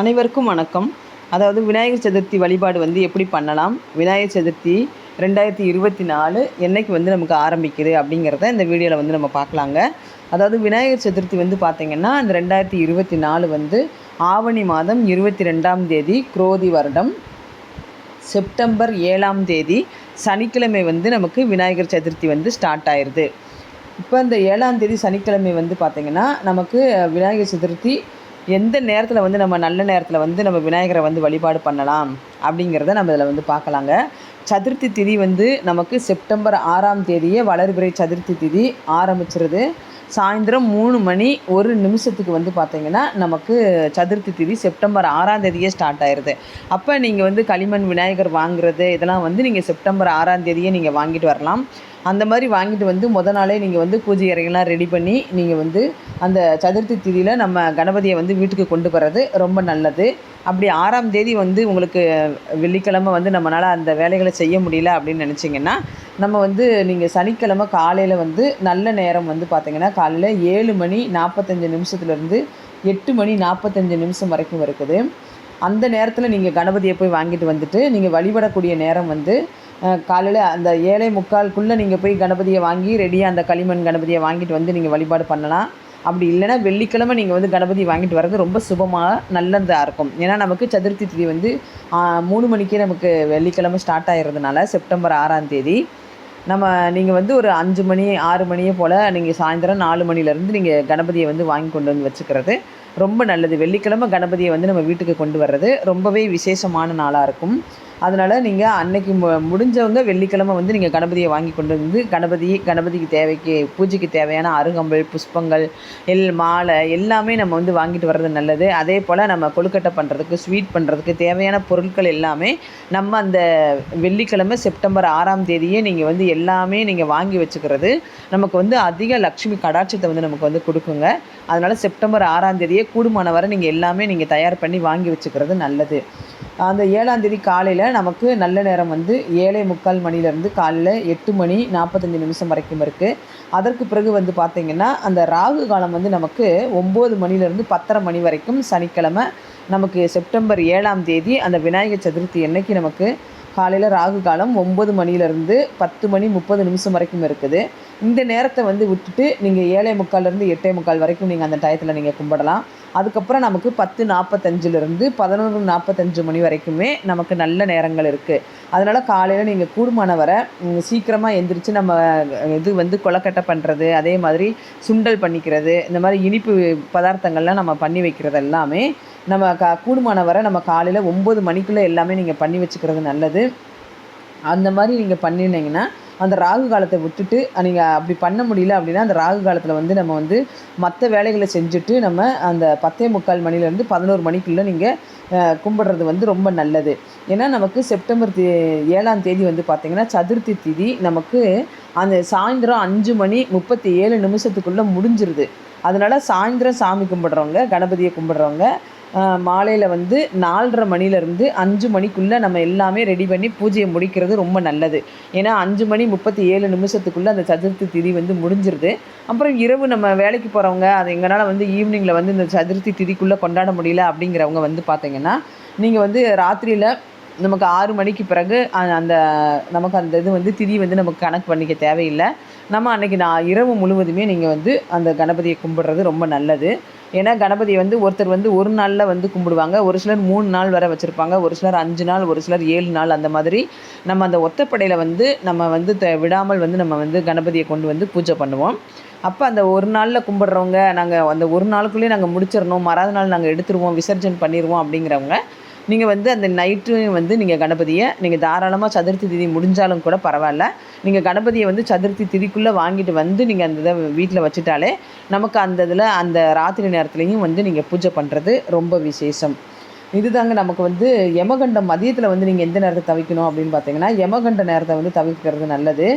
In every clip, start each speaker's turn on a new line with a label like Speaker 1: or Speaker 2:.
Speaker 1: அனைவருக்கும் வணக்கம். அதாவது விநாயகர் சதுர்த்தி வழிபாடு வந்து எப்படி பண்ணலாம்? விநாயகர் சதுர்த்தி ரெண்டாயிரத்தி இருபத்தி நாலு என்னைக்கு வந்து நமக்கு ஆரம்பிக்குது அப்படிங்கிறத இந்த வீடியோவில் வந்து நம்ம பார்க்கலாங்க. அதாவது விநாயகர் சதுர்த்தி வந்து பார்த்திங்கன்னா இந்த ரெண்டாயிரத்தி இருபத்தி நாலு வந்து ஆவணி மாதம் இருபத்தி ரெண்டாம் தேதி குரோதி வருடம். செப்டம்பர் ஏழாம் தேதி சனிக்கிழமை வந்து நமக்கு விநாயகர் சதுர்த்தி வந்து ஸ்டார்ட் ஆயிடுது இப்போ இந்த ஏழாம் தேதி சனிக்கிழமை வந்து பார்த்திங்கன்னா நமக்கு விநாயகர் சதுர்த்தி எந்த நேரத்தில் வந்து நம்ம நல்ல நேரத்தில் வந்து நம்ம விநாயகரை வந்து வழிபாடு பண்ணலாம் அப்படிங்கிறத நம்ம இதில் வந்து பார்க்கலாங்க. சதுர்த்தி திதி வந்து நமக்கு செப்டம்பர் ஆறாம் தேதியே வளர்பிறை சதுர்த்தி திதி ஆரம்பிச்சிருது. சாயந்தரம் மூணு மணி ஒரு நிமிஷத்துக்கு வந்து பார்த்திங்கன்னா நமக்கு சதுர்த்தி திதி செப்டம்பர் ஆறாம் தேதியே ஸ்டார்ட் ஆயிடுது அப்போ நீங்கள் வந்து களிமண் விநாயகர் வாங்குறது இதெல்லாம் வந்து நீங்கள் செப்டம்பர் ஆறாம் தேதியே நீங்கள் வாங்கிட்டு வரலாம். அந்த மாதிரி வாங்கிட்டு வந்து முத நாளே நீங்கள் வந்து பூஜை அறைகள்லாம் ரெடி பண்ணி நீங்கள் வந்து அந்த சதுர்த்தி திதியில் நம்ம கணபதியை வந்து வீட்டுக்கு கொண்டு வர்றது ரொம்ப நல்லது. அப்படி ஆறாம் தேதி வந்து உங்களுக்கு வெள்ளிக்கிழமை வந்து நம்மளால் அந்த வேலைகளை செய்ய முடியல அப்படின்னு நினச்சிங்கன்னா நம்ம வந்து நீங்கள் சனிக்கிழமை காலையில் வந்து நல்ல நேரம் வந்து பார்த்திங்கன்னா காலையில் ஏழு மணி நாற்பத்தஞ்சு நிமிஷத்துலேருந்து எட்டு மணி நாற்பத்தஞ்சு நிமிஷம் வரைக்கும் இருக்குது. அந்த நேரத்தில் நீங்கள் கணபதியை போய் வாங்கிட்டு வந்துட்டு நீங்கள் வழிபடக்கூடிய நேரம் வந்து காலையில் அந்த ஏழை முக்கால்குள்ளே நீங்கள் போய் கணபதியை வாங்கி ரெடியாக அந்த களிமண் கணபதியை வாங்கிட்டு வந்து நீங்கள் வழிபாடு பண்ணலாம். அப்படி இல்லைன்னா வெள்ளிக்கிழமை நீங்கள் வந்து கணபதி வாங்கிட்டு வர்றது ரொம்ப சுபமாக நல்லதாக இருக்கும். ஏன்னா நமக்கு சதுர்த்தி திதி வந்து மூணு மணிக்கே நமக்கு வெள்ளிக்கிழமை ஸ்டார்ட் ஆகிறதுனால செப்டம்பர் ஆறாம் தேதி. நம்ம நீங்கள் வந்து ஒரு அஞ்சு மணி ஆறு மணியை போல் நீங்கள் சாயந்தரம் நாலு மணிலேருந்து நீங்கள் கணபதியை வந்து வாங்கி கொண்டு வந்து வச்சுக்கிறது ரொம்ப நல்லது. வெள்ளிக்கிழமை கணபதியை வந்து நம்ம வீட்டுக்கு கொண்டு வர்றது ரொம்பவே விசேஷமான நாளாக இருக்கும். அதனால் நீங்கள் அன்னைக்கு மு முடிஞ்சவங்க வெள்ளிக்கிழமை வந்து நீங்கள் கணபதியை வாங்கி கொண்டு வந்து கணபதி கணபதிக்கு தேவைக்கு பூஜைக்கு தேவையான அருகம்பல் புஷ்பங்கள் எல் மாலை எல்லாமே நம்ம வந்து வாங்கிட்டு வர்றது நல்லது. அதே போல் நம்ம கொழுக்கட்டை பண்ணுறதுக்கு ஸ்வீட் பண்ணுறதுக்கு தேவையான பொருட்கள் எல்லாமே நம்ம அந்த வெள்ளிக்கிழமை செப்டம்பர் ஆறாம் தேதியே நீங்கள் வந்து எல்லாமே நீங்கள் வாங்கி வச்சுக்கிறது நமக்கு வந்து அதிக லக்ஷ்மி கடாட்சத்தை வந்து நமக்கு வந்து கொடுக்குங்க. அதனால் செப்டம்பர் ஆறாம் தேதியே கூடுமான வரை நீங்கள் எல்லாமே நீங்கள் தயார் பண்ணி வாங்கி வச்சுக்கிறது நல்லது. அந்த ஏழாம் தேதி காலையில் நமக்கு நல்ல நேரம் வந்து ஏழை முக்கால் மணிலேருந்து காலையில் எட்டு மணி நாற்பத்தஞ்சு நிமிஷம் வரைக்கும் இருக்குது அதற்கு பிறகு வந்து பார்த்திங்கன்னா அந்த ராகு காலம் வந்து நமக்கு ஒம்பது மணிலேருந்து பத்தரை மணி வரைக்கும் சனிக்கிழமை நமக்கு செப்டம்பர் ஏழாம் தேதி அந்த விநாயகர் சதுர்த்தி அன்னைக்கு நமக்கு காலையில் ராகு காலம் ஒம்பது மணிலேருந்து பத்து மணி முப்பது நிமிஷம் வரைக்கும் இருக்குது. இந்த நேரத்தை வந்து விட்டுட்டு நீங்கள் ஏழை முக்கால்லேருந்து எட்டே முக்கால் வரைக்கும் நீங்கள் அந்த டயத்தில் நீங்கள் கும்பிடலாம். அதுக்கப்புறம் நமக்கு பத்து நாற்பத்தஞ்சிலிருந்து பதினொன்று நாற்பத்தஞ்சு மணி வரைக்குமே நமக்கு நல்ல நேரங்கள் இருக்குது அதனால் காலையில் நீங்கள் கூடுமான வர சீக்கிரமாக எந்திரிச்சு நம்ம இது வந்து கொலக்கட்டை பண்ணுறது அதே மாதிரி சுண்டல் பண்ணிக்கிறது இந்த மாதிரி இனிப்பு பதார்த்தங்கள்லாம் நம்ம பண்ணி வைக்கிறது எல்லாமே நம்ம க கூடுமான வரை நம்ம காலையில் ஒம்பது மணிக்குள்ளே எல்லாமே நீங்கள் பண்ணி வச்சுக்கிறது நல்லது. அந்த மாதிரி நீங்கள் பண்ணினீங்கன்னா அந்த ராகு காலத்தை விட்டுட்டு நீங்கள் அப்படி பண்ண முடியல அப்படின்னா அந்த ராகு காலத்தில் வந்து நம்ம வந்து மற்ற வேலைகளை செஞ்சுட்டு நம்ம அந்த பத்தே முக்கால் மணிலேருந்து பதினோரு மணிக்குள்ளே நீங்கள் கும்பிட்றது வந்து ரொம்ப நல்லது. ஏன்னா நமக்கு செப்டம்பர் தே ஏழாம் தேதி வந்து பார்த்திங்கன்னா சதுர்த்தி திதி நமக்கு அந்த சாயந்தரம் அஞ்சு மணி முப்பத்தி ஏழு நிமிஷத்துக்குள்ளே முடிஞ்சிருது. அதனால் சாயந்தரம் சாமி கும்பிட்றவங்க கணபதியை கும்பிட்றவங்க மாலையில் வந்து நாலரை மணிலேருந்து அஞ்சு மணிக்குள்ளே நம்ம எல்லாமே ரெடி பண்ணி பூஜையை முடிக்கிறது ரொம்ப நல்லது. ஏன்னா அஞ்சு மணி முப்பத்தி ஏழு நிமிஷத்துக்குள்ளே அந்த சதுர்த்தி திதி வந்து முடிஞ்சிருது. அப்புறம் இரவு நம்ம வேலைக்கு போகிறவங்க அது எங்களால் வந்து ஈவினிங்கில் வந்து இந்த சதுர்த்தி திதிக்குள்ளே கொண்டாட முடியல அப்படிங்கிறவங்க வந்து பார்த்திங்கன்னா நீங்கள் வந்து ராத்திரியில் நமக்கு ஆறு மணிக்கு பிறகு அந்த நமக்கு அந்த இது வந்து திதி வந்து நமக்கு கணக்கு பண்ணிக்க தேவையில்லை. நம்ம அன்றைக்கி நான் இரவு முழுவதுமே நீங்கள் வந்து அந்த கணபதியை கும்பிட்றது ரொம்ப நல்லது. ஏன்னா கணபதியை வந்து ஒருத்தர் வந்து ஒரு நாளில் வந்து கும்பிடுவாங்க. ஒரு சிலர் மூணு நாள் வரை வச்சுருப்பாங்க. ஒரு சிலர் அஞ்சு நாள் ஒரு சிலர் ஏழு நாள் அந்த மாதிரி நம்ம அந்த ஒத்தப்படையில் வந்து நம்ம வந்து த விடாமல் வந்து நம்ம வந்து கணபதியை கொண்டு வந்து பூஜை பண்ணுவோம். அப்போ அந்த ஒரு நாளில் கும்பிட்றவங்க நாங்கள் அந்த ஒரு நாளுக்குள்ளேயே நாங்கள் முடிச்சிடணும். மறாத நாள் நாங்கள் எடுத்துருவோம் விசர்ஜன் பண்ணிடுவோம் அப்படிங்கிறவங்க நீங்கள் வந்து அந்த நைட்டு வந்து நீங்கள் கணபதியை நீங்கள் தாராளமாக சதுர்த்தி திதி முடிஞ்சாலும் கூட பரவாயில்ல. நீங்கள் கணபதியை வந்து சதுர்த்தி திதிக்குள்ளே வாங்கிட்டு வந்து நீங்கள் அந்த இதை வீட்டில் வச்சுட்டாலே நமக்கு அந்த இதில் அந்த ராத்திரி நேரத்துலையும் வந்து நீங்கள் பூஜை பண்ணுறது ரொம்ப விசேஷம். இதுதாங்க நமக்கு வந்து யமகண்டம் மதியத்தில் வந்து நீங்கள் எந்த நேரத்தை தவிக்கணும் அப்படின்னு பார்த்தீங்கன்னா யமகண்ட நேரத்தை வந்து தவிர்க்கிறது நல்லது.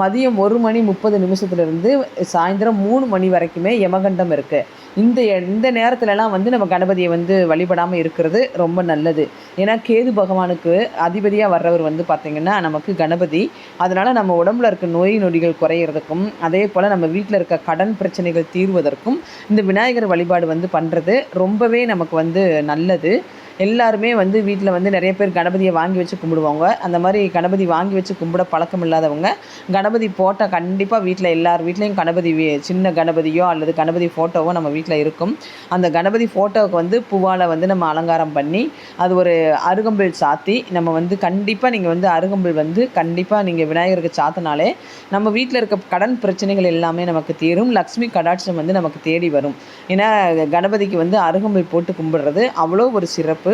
Speaker 1: மதியம் ஒரு மணி முப்பது நிமிஷத்துலேருந்து சாயந்தரம் மூணு மணி வரைக்குமே யமகண்டம் இருக்குது இந்த இந்த நேரத்துலலாம் வந்து நம்ம கணபதியை வந்து வழிபடாமல் இருக்கிறது ரொம்ப நல்லது. ஏன்னா கேது பகவானுக்கு அதிபதியாக வர்றவர் வந்து பார்த்திங்கன்னா நமக்கு கணபதி. அதனால் நம்ம உடம்புல இருக்க நோய் நொடிகள் குறையிறதுக்கும் அதே போல் நம்ம வீட்டில் இருக்க கடன் பிரச்சனைகள் தீர்வதற்கும் இந்த விநாயகர் வழிபாடு வந்து பண்ணுறது ரொம்பவே நமக்கு வந்து நல்லது. எல்லாருமே வந்து வீட்டில் வந்து நிறைய பேர் கணபதியை வாங்கி வச்சு கும்பிடுவாங்க. அந்த மாதிரி கணபதி வாங்கி வச்சு கும்பிட பழக்கம் இல்லாதவங்க கணபதி போட்டால் கண்டிப்பாக வீட்டில் எல்லார் வீட்லேயும் கணபதி சின்ன கணபதியோ அல்லது கணபதி ஃபோட்டோவோ நம்ம வீட்டில் இருக்கும். அந்த கணபதி ஃபோட்டோவுக்கு வந்து பூவால் வந்து நம்ம அலங்காரம் பண்ணி அது ஒரு அருகம்பில் சாத்தி நம்ம வந்து கண்டிப்பாக நீங்கள் வந்து அருகம்பில் வந்து கண்டிப்பாக நீங்கள் விநாயகருக்கு சாத்தினாலே நம்ம வீட்டில் இருக்க கடன் பிரச்சனைகள் எல்லாமே நமக்கு தீரும். லக்ஷ்மி கடாட்சம் வந்து நமக்கு தேடி வரும். ஏன்னா கணபதிக்கு வந்து அருகம்பில் போட்டு கும்பிடுறது அவ்வளோ ஒரு சிறப்பு.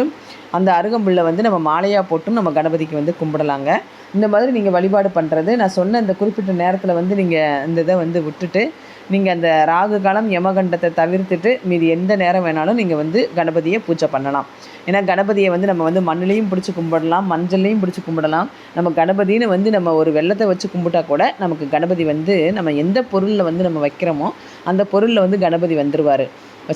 Speaker 1: அந்த அருகம்புல்லை வந்து நம்ம மாலையாக போட்டும் நம்ம கணபதிக்கு வந்து கும்பிடலாங்க. இந்த மாதிரி நீங்கள் வழிபாடு பண்ணுறது நான் சொன்ன இந்த குறிப்பிட்ட நேரத்தில் வந்து நீங்கள் இந்த இதை வந்து விட்டுட்டு நீங்கள் அந்த ராகு காலம் யமகண்டத்தை தவிர்த்துட்டு மீதி எந்த நேரம் வேணாலும் நீங்கள் வந்து கணபதியை பூஜை பண்ணலாம். ஏன்னா கணபதியை வந்து நம்ம வந்து மண்ணிலையும் பிடிச்சி கும்பிடலாம் மஞ்சள்லையும் பிடிச்சி கும்பிடலாம். நம்ம கணபதினு வந்து நம்ம ஒரு வெள்ளத்தை வச்சு கும்பிட்டா கூட நமக்கு கணபதி வந்து நம்ம எந்த பொருளில் வந்து நம்ம வைக்கிறோமோ அந்த பொருளில் வந்து கணபதி வந்துடுவார்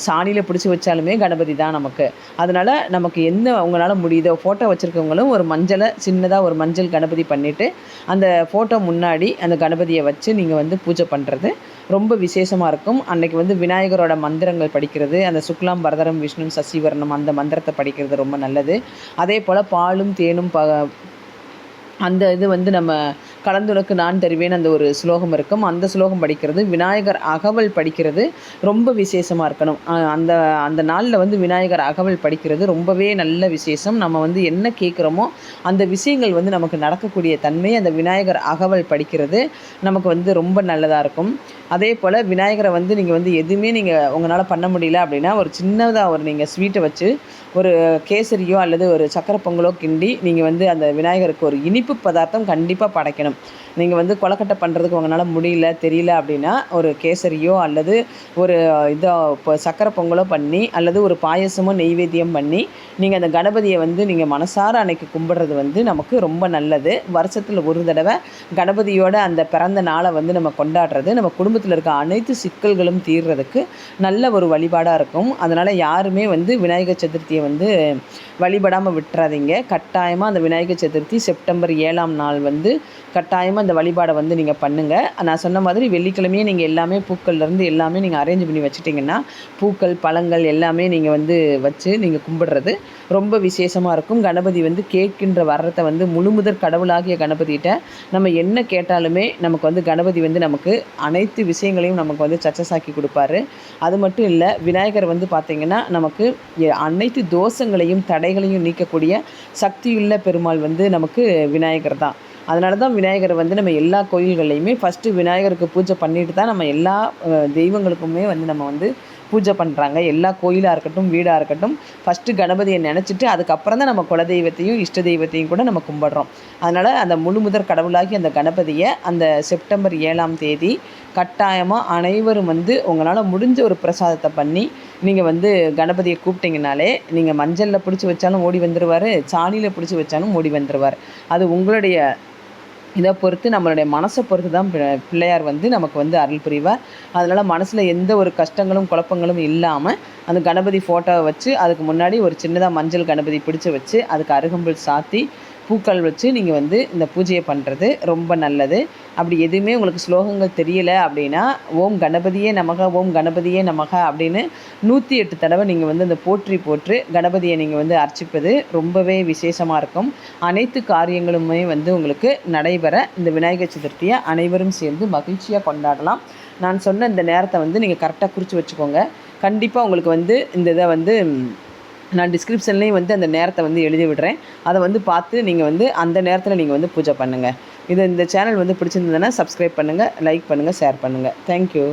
Speaker 1: சாணியில் பிடிச்சி வச்சாலுமே கணபதி தான் நமக்கு. அதனால் நமக்கு என்ன அவங்களால முடியுதோ ஃபோட்டோ வச்சுருக்கவங்களும் ஒரு மஞ்சளை சின்னதாக ஒரு மஞ்சள் கணபதி பண்ணிவிட்டு அந்த ஃபோட்டோ முன்னாடி அந்த கணபதியை வச்சு நீங்கள் வந்து பூஜை பண்ணுறது ரொம்ப விசேஷமாக இருக்கும். அன்றைக்கி வந்து விநாயகரோட மந்திரங்கள் படிக்கிறது அந்த சுக்லாம் பரதரம் விஷ்ணு சசிவர்ணம் அந்த மந்திரத்தை படிக்கிறது ரொம்ப நல்லது. அதே போல் பாலும் தேனும் ப அந்த இது வந்து நம்ம கலந்துனக்கு நான் தருவேன் அந்த ஒரு ஸ்லோகம் இருக்கும். அந்த ஸ்லோகம் படிக்கிறது விநாயகர் அகவல் படிக்கிறது ரொம்ப விசேஷமாக இருக்கணும். அந்த அந்த நாளில் வந்து விநாயகர் அகவல் படிக்கிறது ரொம்பவே நல்ல விசேஷம். நம்ம வந்து என்ன கேட்குறோமோ அந்த விஷயங்கள் வந்து நமக்கு நடக்கக்கூடிய தன்மை அந்த விநாயகர் அகவல் படிக்கிறது நமக்கு வந்து ரொம்ப நல்லதாக இருக்கும். அதே போல் விநாயகரை வந்து நீங்கள் வந்து எதுவுமே நீங்கள் உங்களால் பண்ண முடியல அப்படின்னா ஒரு சின்னதாக ஒரு நீங்கள் ஸ்வீட்டை வச்சு ஒரு கேசரியோ அல்லது ஒரு சக்கரை பொங்கலோ கிண்டி நீங்கள் வந்து அந்த விநாயகருக்கு ஒரு இனிப்பு பதார்த்தம் கண்டிப்பாக படைக்கணும். நீங்கள் வந்து கொலக்கட்டை பண்ணுறதுக்கு உங்களால் முடியல தெரியல அப்படின்னா ஒரு கேசரியோ அல்லது ஒரு இதோ இப்போ சக்கரை பொங்கலோ பண்ணி அல்லது ஒரு பாயசமோ நெய்வேத்தியம் பண்ணி நீங்கள் அந்த கணபதியை வந்து நீங்கள் மனசார அன்னைக்கு கும்பிட்றது வந்து நமக்கு ரொம்ப நல்லது. வருஷத்தில் ஒரு தடவை கணபதியோட அந்த பிறந்த நாளை வந்து நம்ம கொண்டாடுறது நம்ம குடும்பத்தில் இருக்க அனைத்து சிக்கல்களும் தீர்றதுக்கு நல்ல ஒரு வழிபாடாக இருக்கும். அதனால் யாருமே வந்து விநாயகர் சதுர்த்தியை வந்து வழிபடாமல் விட்டுறாதீங்க. கட்டாயமாக அந்த விநாயகர் சதுர்த்தி செப்டம்பர் ஏழாம் நாள் வந்து கட்டாயமாக அந்த வழிபாடை வந்து நீங்கள் பண்ணுங்கள் நான் சொன்ன மாதிரி வெள்ளிக்கிழமையே நீங்கள் எல்லாமே பூக்கள்லேருந்து எல்லாமே நீங்கள் அரேஞ்ச் பண்ணி வச்சுட்டிங்கன்னா பூக்கள் பழங்கள் எல்லாமே நீங்கள் வந்து வச்சு நீங்கள் கும்பிடுறது ரொம்ப விசேஷமாக இருக்கும். கணபதி வந்து கேட்கின்ற வர்றதை வந்து முழுமுதற் கடவுளாகிய கணபதிகிட்ட நம்ம என்ன கேட்டாலுமே நமக்கு வந்து கணபதி வந்து நமக்கு அனைத்து விஷயங்களையும் நமக்கு வந்து சச்சசாக்கி கொடுப்பாரு. அது மட்டும் இல்லை விநாயகர் வந்து பார்த்திங்கன்னா நமக்கு அனைத்து தோஷங்களையும் தடைகளையும் நீக்கக்கூடிய சக்தியுள்ள பெருமாள் வந்து நமக்கு விநாயகர் தான். அதனால தான் விநாயகரை வந்து நம்ம எல்லா கோயில்கள்லையுமே ஃபஸ்ட்டு விநாயகருக்கு பூஜை பண்ணிட்டு தான் நம்ம எல்லா தெய்வங்களுக்குமே வந்து நம்ம வந்து பூஜை பண்ணுறாங்க எல்லா கோயிலாக இருக்கட்டும் வீடாக இருக்கட்டும் ஃபஸ்ட்டு கணபதியை நினச்சிட்டு அதுக்கப்புறம் தான் நம்ம குலதெய்வத்தையும் இஷ்ட தெய்வத்தையும் கூட நம்ம கும்பிட்றோம். அதனால் அந்த முழு முதற் கடவுளாகி அந்த கணபதியை அந்த செப்டம்பர் ஏழாம் தேதி கட்டாயமாக அனைவரும் வந்து உங்களால் முடிஞ்ச ஒரு பிரசாதத்தை பண்ணி நீங்கள் வந்து கணபதியை கூப்பிட்டிங்கனாலே நீங்கள் மஞ்சளில் பிடிச்சி வச்சாலும் ஓடி வந்துடுவார் சாணியில் பிடிச்சி வச்சாலும் ஓடி வந்துடுவார் அது உங்களுடைய இதை பொறுத்து நம்மளுடைய மனசை பொறுத்து தான் பிள்ளையார் வந்து நமக்கு வந்து அருள் புரிவார். அதனால் மனசில் எந்த ஒரு கஷ்டங்களும் குழப்பங்களும் இல்லாமல் அந்த கணபதி ஃபோட்டோவை வச்சு அதுக்கு முன்னாடி ஒரு சின்னதாக மஞ்சள் கணபதி பிடிச்சி வச்சு அதுக்கு அருகம்புல் சாத்தி பூக்கள் வச்சு நீங்கள் வந்து இந்த பூஜையை பண்ணுறது ரொம்ப நல்லது. அப்படி எதுவுமே உங்களுக்கு ஸ்லோகங்கள் தெரியலை அப்படின்னா ஓம் கணபதியே நமக ஓம் கணபதியே நமக அப்படின்னு நூற்றி எட்டு தடவை நீங்கள் வந்து அந்த போற்றி போற்று கணபதியை நீங்கள் வந்து அர்ச்சிப்பது ரொம்பவே விசேஷமாக இருக்கும். அனைத்து காரியங்களுமே வந்து உங்களுக்கு நடைபெற இந்த விநாயகர் சதுர்த்தியை அனைவரும் சேர்ந்து மகிழ்ச்சியாக கொண்டாடலாம். நான் சொன்ன இந்த நேரத்தை வந்து நீங்கள் கரெக்டாக குறித்து வச்சுக்கோங்க. கண்டிப்பாக உங்களுக்கு வந்து இந்த இதை வந்து நான் டிஸ்கிரிப்ஷன்லேயும் வந்து அந்த நேரத்தை வந்து எழுதி விடுறேன் அதை வந்து பார்த்து நீங்கள் வந்து அந்த நேரத்தில் நீங்கள் வந்து பூஜை பண்ணுங்கள் இது இந்த சேனல் வந்து பிடிச்சிருந்ததுன்னா சப்ஸ்கிரைப் பண்ணுங்கள் லைக் பண்ணுங்கள் ஷேர் பண்ணுங்கள் தேங்க்யூ